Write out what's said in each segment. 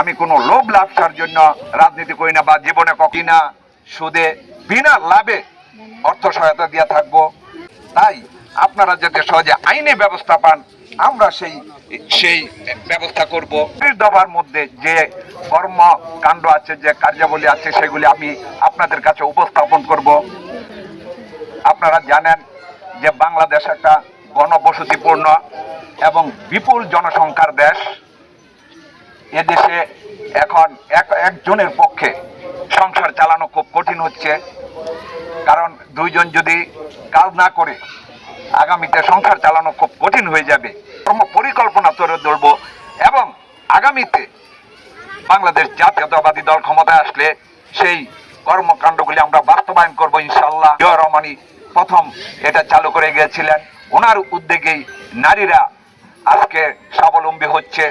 আমি কোনো লোভ লাভসার জন্য রাজনীতি করি না বা জীবনে কিনা সুদে বিনা লাভে অর্থ সহায়তা দিয়ে থাকব। তাই আপনারা যাতে সহজে আইনে ব্যবস্থা পান, আমরা সেই সেই ব্যবস্থা করব। দফার মধ্যে যে কর্মকাণ্ড আছে, যে কার্যাবলী আছে, সেগুলি আমি আপনাদের কাছে উপস্থাপন করব। আপনারা জানেন যে বাংলাদেশ একটা গণবসতিপূর্ণ এবং বিপুল জনসংখ্যার দেশ। এদেশে এখন এক একজনের পক্ষে সংসার চালানো খুব কঠিন হচ্ছে। কারণ দুইজন যদি কাজ না করে, আগামীতে সংসার চালানো খুব কঠিন হয়ে যাবে। কর্ম পরিকল্পনা তৈরি ধরবো এবং আগামীতে বাংলাদেশ জাতীয়তাবাদী দল ক্ষমতায় আসলে সেই কর্মকাণ্ডগুলি আমরা বাস্তবায়ন করব ইনশাল্লাহ জিয়া রহমানি প্রথম এটা চালু করে গিয়েছিলেন। ওনার উদ্যোগেই নারীরা আজকে স্বাবলম্বী হচ্ছে।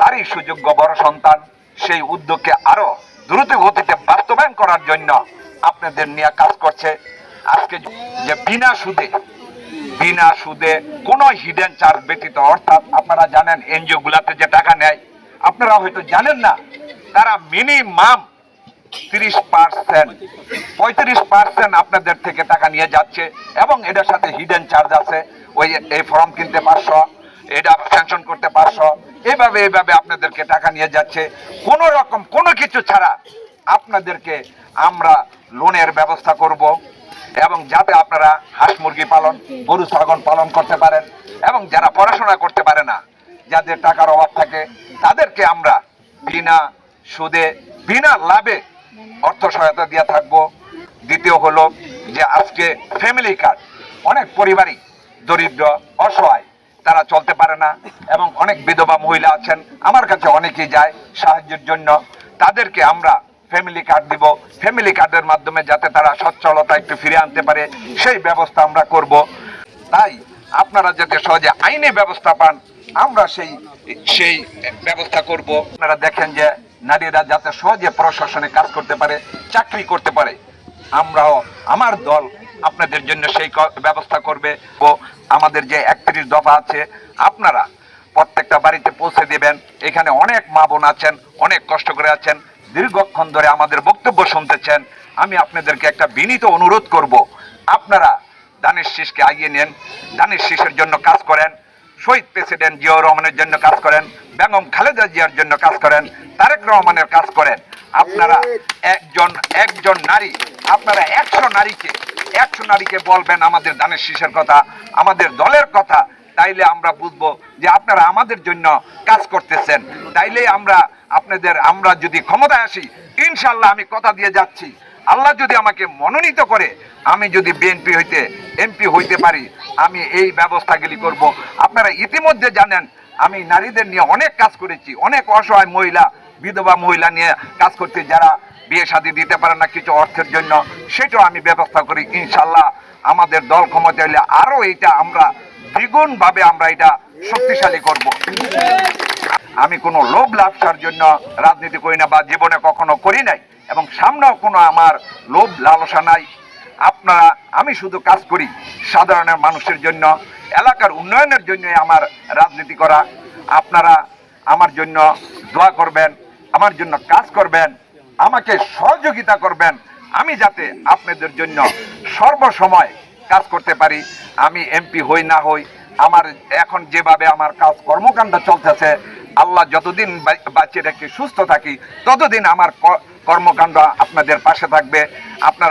তারই সুযোগ্য বড় সন্তান। সেই উদ্যোগকে আরও দ্রুত গতিতে বাস্তবায়ন করার জন্য আপনাদের নিয়ে কাজ করছে আজকে যে বিনা সুদে বিনা সুদে কোনো হিডেন চার্জ ব্যতীত, অর্থাৎ আপনারা জানেন এনজিও গুলাতে যে টাকা নেয়, আপনারা হয়তো জানেন না, তারা মিনিমাম তিরিশ পার্সেন্ট পঁয়ত্রিশ পার্সেন্ট আপনাদের থেকে টাকা নিয়ে যাচ্ছে এবং এটার সাথে হিডেন চার্জ আছে। ওই এই ফর্ম কিনতে পারছ এটা স্যাংশন করতে পারছ। এভাবে এভাবে আপনাদেরকে টাকা নিয়ে যাচ্ছে। কোনো রকম কোনো কিছু ছাড়া আপনাদেরকে আমরা লোনের ব্যবস্থা করব এবং যাতে আপনারা হাঁস মুরগি পালন, গরু, ছাগল পালন করতে পারেন এবং যারা পড়াশোনা করতে পারে না, যাদের টাকার অভাব থাকে, তাদেরকে আমরা বিনা সুদে, বিনা লাভে অর্থ সহায়তা দিয়ে থাকব। দ্বিতীয় হলো যে আজকে ফ্যামিলি কার্ড অনেক পরিবারই দরিদ্র, অসহায় তারা চলতে পারে না এবং অনেক বিধবা মহিলা আছেন। আমার কাছে অনেকেই যায় সাহায্যের জন্য। তাদেরকে আমরা ফ্যামিলি কার্ড দিব। ফ্যামিলি কার্ডের মাধ্যমে যাতে তারা সচ্ছলতা একটু ফিরে আনতে পারে। সেই ব্যবস্থা আমরা করব। তাই আপনারা যাতে সহজে আইনি ব্যবস্থা পান, আমরা সেই সেই ব্যবস্থা করব। আপনারা দেখেন যে নারীরা যাতে সহজে প্রশাসনে কাজ করতে পারে, চাকরি করতে পারে, আমরাও, আমার দল আপনাদের জন্য সেই ব্যবস্থা করবে। ও আমাদের যে একত্রিশ দফা আছে, আপনারা প্রত্যেকটা বাড়িতে পৌঁছে দেবেন। এখানে অনেক মা বোন আছেন, অনেক কষ্ট করে আছেন, দীর্ঘক্ষণ ধরে আমাদের বক্তব্য শুনতেছেন। আমি আপনাদেরকে একটা বিনীত অনুরোধ করব। আপনারা দানের শীষকে আগিয়ে নেন দানের শীষের জন্য কাজ করেন, শহীদ প্রেসিডেন্ট জিয়াউর রহমানের জন্য কাজ করেন, বেগম খালেদা জিয়ার জন্য কাজ করেন, তারেক রহমানের কাজ করেন। আপনারা একজন একজন নারী, আপনারা একশো নারীকে একশো নারীকে বলবেন, আমাদের দানের শীষের কথা, আমাদের দলের কথা, তাইলে আমরা বুঝব যে আপনারা আমাদের জন্য কাজ করতেছেন। তাইলে আমরা আপনাদের, আমরা যদি ক্ষমতায় আসি, ইনশাল্লাহ আমি কথা দিয়ে যাচ্ছি। আল্লাহ যদি আমাকে মনোনীত করে, আমি যদি বিএনপি হইতে এমপি হইতে পারি, আমি এই ব্যবস্থাগুলি করব। আপনারা ইতিমধ্যে জানেন, আমি নারীদের নিয়ে অনেক কাজ করেছি, অনেক অসহায় মহিলা বিধবা মহিলা নিয়ে কাজ করতে যারা বিয়ে শাদী দিতে পারে না কিছু অর্থের জন্য, সেটাও আমি ব্যবস্থা করি, ইনশাল্লাহ আমাদের দল ক্ষমতা হলে আরও এটা আমরা দ্বিগুণ ভাবে আমরা এটা শক্তিশালী করব। আমি কোনো লোভ লাভসার জন্য রাজনীতি করি না বা জীবনে কখনো করি নাই এবং সামনেও কোনো আমার লোভ লালসা নাই। আপনারা, আমি শুধু কাজ করি সাধারণের মানুষের জন্য, এলাকার উন্নয়নের জন্য আমার রাজনীতি করা। আপনারা আমার জন্য দোয়া করবেন। আমার জন্য কাজ করবেন, আমাকে সহযোগিতা করবেন। আমি যাতে আপনাদের জন্য সর্বসময় কাজ করতে পারি। আমি এমপি হই না হই, আমার এখন যেভাবে আমার কাজ কর্মকাণ্ড চলতেছে, আল্লাহ যতদিন বাঁচিয়ে রাখি সুস্থ থাকি, ততদিন আমার কর্মকাণ্ড আপনাদের পাশে থাকবে। আপনারা